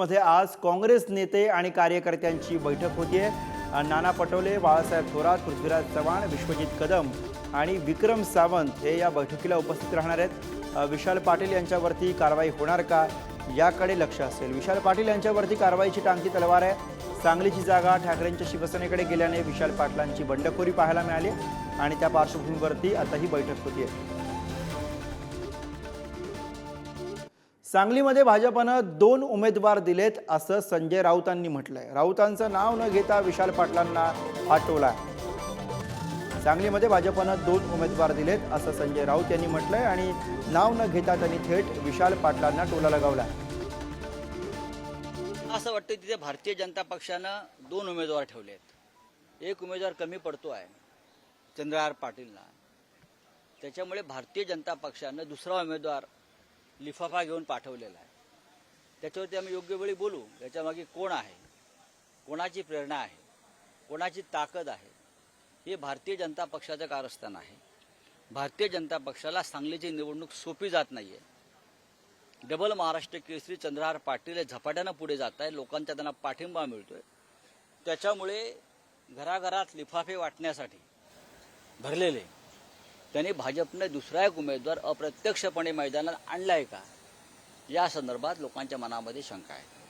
सांगलीमध्ये आज काँग्रेस नेते आणि कार्यकर्त्यांची बैठक होतीये. नाना पटोले बाळासाहेब थोरात पृथ्वीराज चव्हाण विश्वजित कदम आणि विक्रम सावंत हे या बैठकीला उपस्थित राहणार आहेत. विशाल पाटील यांच्यावरती कारवाई होणार का याकडे लक्ष असेल. विशाल पाटील यांच्यावरती कारवाईची टांगती तलवार आहे. सांगलीची जागा ठाकरेंच्या शिवसेनेकडे गेल्याने विशाल पाटलांची बंडखोरी पाहायला मिळाली आणि त्या पार्श्वभूमीवरती आता ही बैठक होतीये. सांगलीमध्ये भाजपनं दोन उमेदवार दिलेत असं संजय राऊतांनी म्हटलंय. राऊतांचं नाव न घेता विशाल पाटलांना पाठवला सांगलीमध्ये भाजपनं दोन उमेदवार दिलेत असं संजय राऊत यांनी म्हटलंय आणि नाव न घेता त्यांनी थेट विशाल पाटलांना टोला लगावला असं वाटतं तिथे भारतीय जनता पक्षानं दोन उमेदवार ठेवले आहेत एक उमेदवार कमी पडतो आहे चंद्रहार पाटीलना त्याच्यामुळे भारतीय जनता पक्षानं दुसरा उमेदवार लिफाफा घेऊन पाठवलेला आहे. त्याच्यावरती आम्ही योग्य वेळी बोलू याच्यामागे कोण आहे? कोणाची प्रेरणा आहे? कोणाची ताकद आहे? हे भारतीय जनता पक्षाचं कारस्थान आहे. भारतीय जनता पक्षाला सांगलीची निवडणूक सोपी जात नाही आहे डबल महाराष्ट्र केसरी चंद्रहार पाटील हे झपाट्यानं पुढे जात आहे लोकांचा त्यांना पाठिंबा मिळतोय. त्याच्यामुळे घराघरात लिफाफे वाटण्यासाठी भरलेले त्यांनी भाजपने दुसरा एक उमेदवार अप्रत्यक्षपणे मैदानात आणलाय का? या संदर्भात लोकांच्या मनामध्ये शंका आहे.